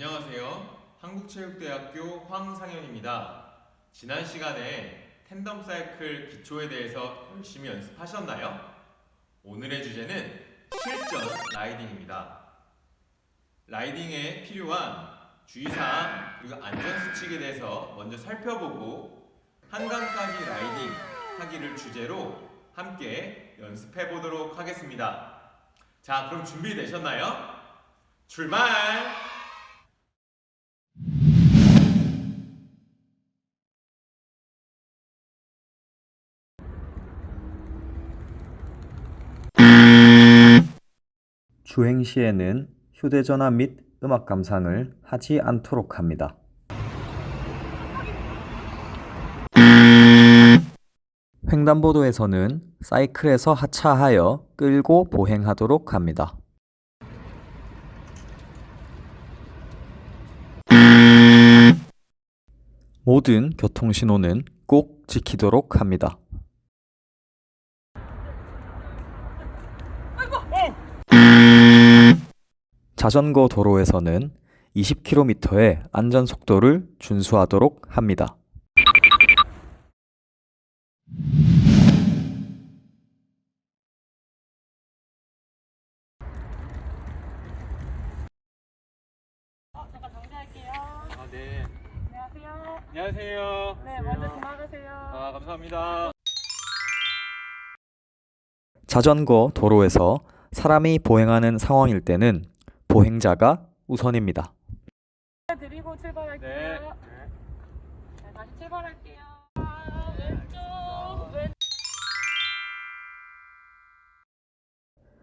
안녕하세요. 한국체육대학교 황상현입니다. 지난 시간에 텐덤 사이클 기초에 대해서 열심히 연습하셨나요? 오늘의 주제는 실전 라이딩입니다. 라이딩에 필요한 주의사항 그리고 안전수칙에 대해서 먼저 살펴보고 한강까지 라이딩 하기를 주제로 함께 연습해 보도록 하겠습니다. 자, 그럼 준비되셨나요? 출발! 주행 시에는 휴대전화 및 음악 감상을 하지 않도록 합니다. 횡단보도에서는 사이클에서 하차하여 끌고 보행하도록 합니다. 모든 교통신호는 꼭 지키도록 합니다. 자전거 도로에서는 20km의 안전 속도를 준수하도록 합니다. 잠깐 정지할게요. 아, 네. 안녕하세요. 안녕하세요. 네, 먼저 지나가세요. 아, 감사합니다. 자전거 도로에서 사람이 보행하는 상황일 때는 보행자가 우선입니다. 드리고 출발할게요. 네. 네, 다시 출발할게요. 아, 왼쪽, 왼.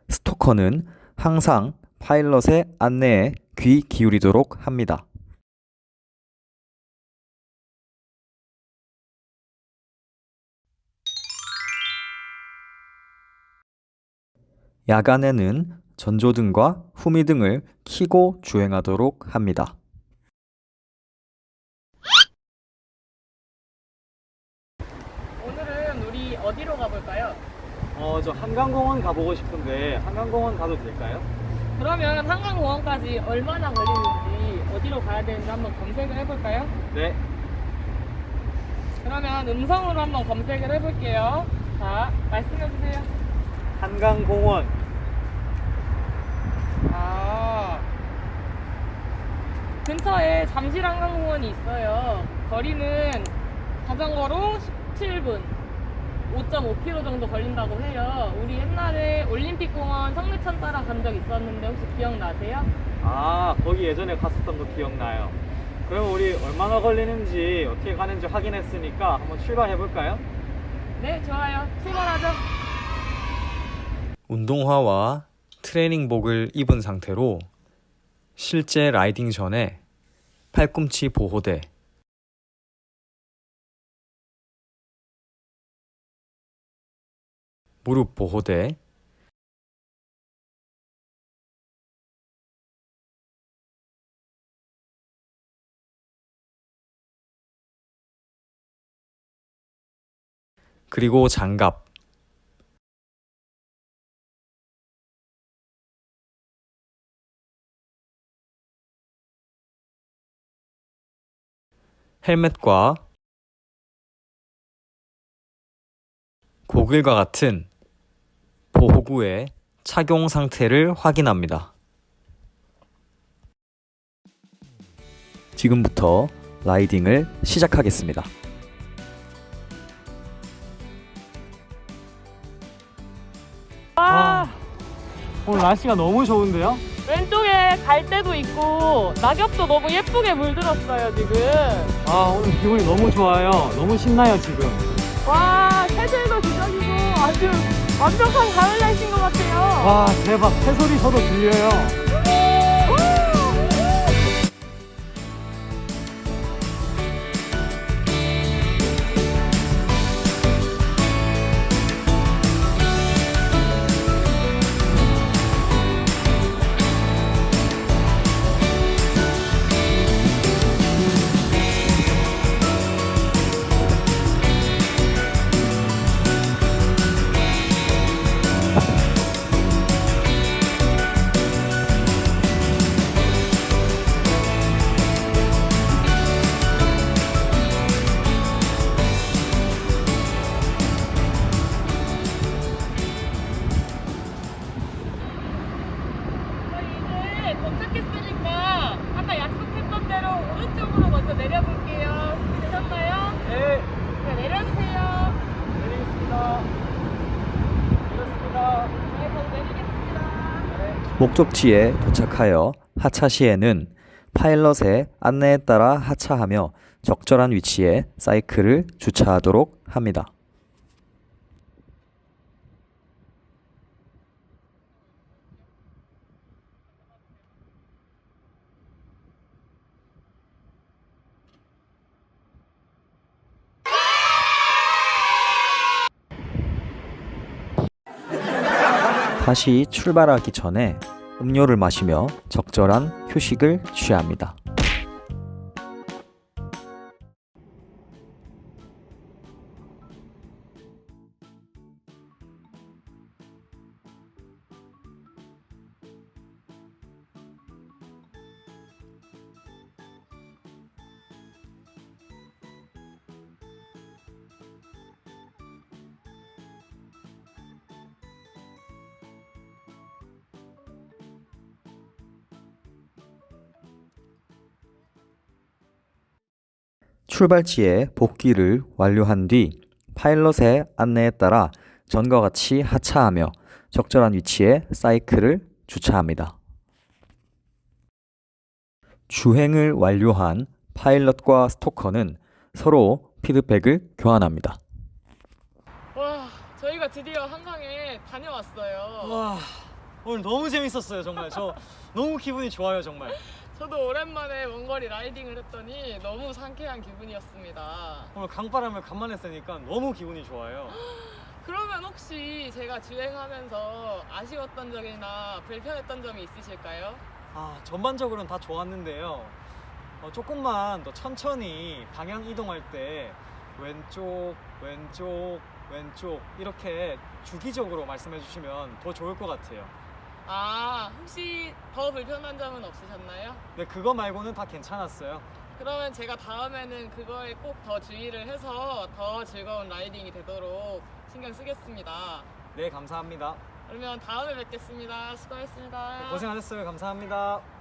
스토커는 항상 파일럿의 안내에 귀 기울이도록 합니다. 야간에는 전조등과 후미등을 켜고 주행하도록 합니다. 오늘은 우리 어디로 가볼까요? 어, 저 한강공원 가보고 싶은데 한강공원 가도 될까요? 그러면 한강공원까지 얼마나 걸리는지 어디로 가야 되는지 한번 검색을 해볼까요? 네. 그러면 음성으로 한번 검색을 해볼게요. 자, 말씀해주세요. 한강공원. 아. 근처에 잠실한강공원이 있어요. 거리는 자전거로 17분, 5.5km 정도 걸린다고 해요. 우리 옛날에 올림픽공원 성내천 따라 간 적 있었는데 혹시 기억나세요? 아, 거기 예전에 갔었던 거 기억나요. 그럼 우리 얼마나 걸리는지 어떻게 가는지 확인했으니까 한번 출발해 볼까요? 네, 좋아요. 출발하죠. 운동화와 트레이닝복을 입은 상태로 실제 라이딩 전에 팔꿈치 보호대, 무릎 보호대, 그리고 장갑, 헬멧과 고글과 같은 보호구의 착용 상태를 확인합니다. 지금부터 라이딩을 시작하겠습니다. 와, 오늘 날씨가 너무 좋은데요? 왼쪽에 갈대도 있고 낙엽도 너무 예쁘게 물들었어요, 지금. 아, 오늘 기분이 너무 좋아요. 너무 신나요, 지금. 와, 새들도 지저귀고 아주 완벽한 가을 날씨인 것 같아요. 와, 대박. 새소리 저도 들려요. 목적지에 도착하여 하차 시에는 파일럿의 안내에 따라 하차하며 적절한 위치에 사이클을 주차하도록 합니다. 다시 출발하기 전에 음료를 마시며 적절한 휴식을 취합니다. 출발지에 복귀를 완료한 뒤 파일럿의 안내에 따라 전과 같이 하차하며 적절한 위치에 사이클을 주차합니다. 주행을 완료한 파일럿과 스토커는 서로 피드백을 교환합니다. 와, 저희가 드디어 한강에 다녀왔어요. 와 오늘 너무 재밌었어요 정말 저 너무 기분이 좋아요 정말. 저도 오랜만에 먼거리 라이딩을 했더니 너무 상쾌한 기분이었습니다. 오늘 강바람을 간만에 쐬니까 너무 기분이 좋아요. 그러면 혹시 제가 주행하면서 아쉬웠던 점이나 불편했던 점이 있으실까요? 아 전반적으로는 다 좋았는데요. 어, 조금만 더 천천히 방향 이동할 때 왼쪽, 왼쪽, 왼쪽 이렇게 주기적으로 말씀해 주시면 더 좋을 것 같아요. 아, 혹시 더 불편한 점은 없으셨나요? 네 그거 말고는 다 괜찮았어요. 그러면 제가 다음에는 그거에 꼭 더 주의를 해서 더 즐거운 라이딩이 되도록 신경 쓰겠습니다. 네 감사합니다. 그러면 다음에 뵙겠습니다. 수고하셨습니다. 고생하셨어요. 감사합니다.